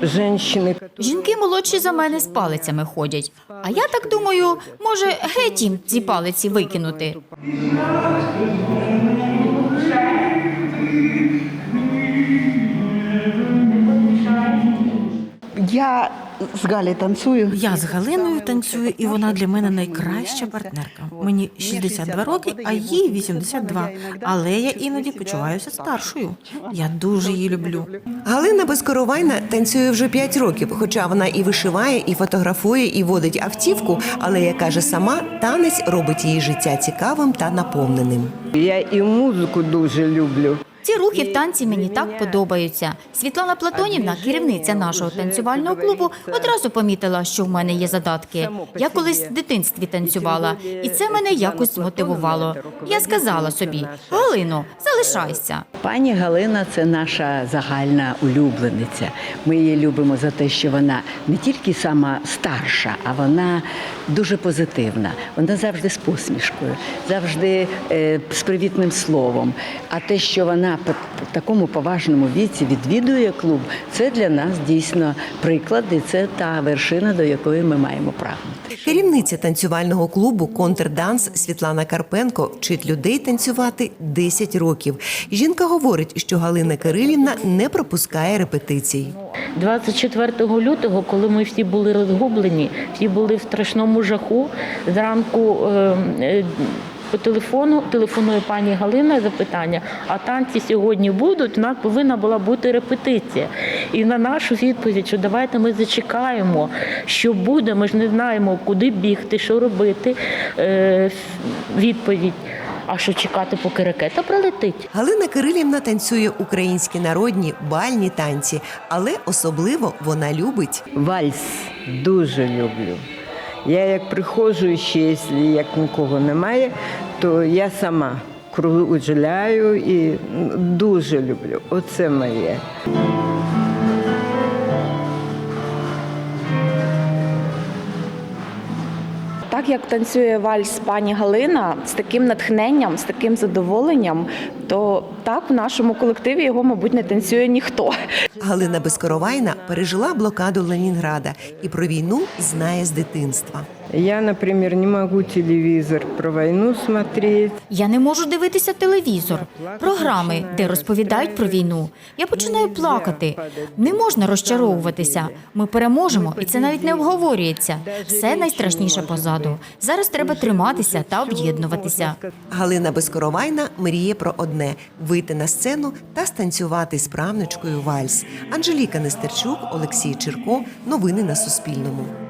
Которые... Жінки молодші за мене з палицями ходять. А я так думаю, може, геть їм ці палиці викинути. Я з Галі танцюю. Я з Галиною танцюю, і вона для мене найкраща партнерка. Мені 62 роки, а їй 82. Але я іноді почуваюся старшою. Я дуже її люблю. Галина Безкоровайна танцює вже 5 років, хоча вона і вишиває, і фотографує, і водить автівку. Але як каже сама, танець робить її життя цікавим та наповненим. Я і музику дуже люблю. Ці рухи в танці мені так подобаються. Світлана Платонівна, керівниця нашого танцювального клубу, одразу помітила, що в мене є задатки. Я колись в дитинстві танцювала, і це мене якось змотивувало. Я сказала собі: Галино, залишайся. Пані Галина це наша загальна улюблениця. Ми її любимо за те, що вона не тільки сама старша, а вона дуже позитивна. Вона завжди з посмішкою, завжди е, з привітним словом. А те, що вона по такому поважному віці відвідує клуб, це для нас дійсно приклад, і це та вершина, до якої ми маємо прагнути. Керівниця танцювального клубу Контрданс Світлана Карпенко вчить людей танцювати 10 років. Жінка говорить, що Галина Кирилівна не пропускає репетицій. 24 лютого, коли ми всі були розгублені, всі були в страшному жаху. Зранку е, е, по телефону телефонує пані Галина запитання, а танці сьогодні будуть. У нас повинна була бути репетиція. І на нашу відповідь, що давайте ми зачекаємо, що буде. Ми ж не знаємо, куди бігти, що робити. Е, відповідь. А що чекати, поки ракета прилетить? Галина Кирилівна танцює українські народні бальні танці, але особливо вона любить Вальс дуже люблю. Я як приходжу ще, якщо як нікого немає, то я сама кружляю і дуже люблю. Оце моє. Так як танцює вальс пані Галина з таким натхненням, з таким задоволенням, то так в нашому колективі його, мабуть, не танцює ніхто. Галина Безкоровайна пережила блокаду Ленінграда і про війну знає з дитинства. Я, например, не могу телевизор про войну смотреть. Я не можу дивитися телевізор, програми, де розповідають про війну. Я починаю плакати. Не можна розчаровуватися. Ми переможемо, і це навіть не обговорюється. Все найстрашніше позаду. Зараз треба триматися та об'єднуватися. Галина Безкоровайна мріє про одне вийти на сцену та станцювати з правничкою вальс. Анжеліка Нестерчук, Олексій Чирко. Новини на Суспільному.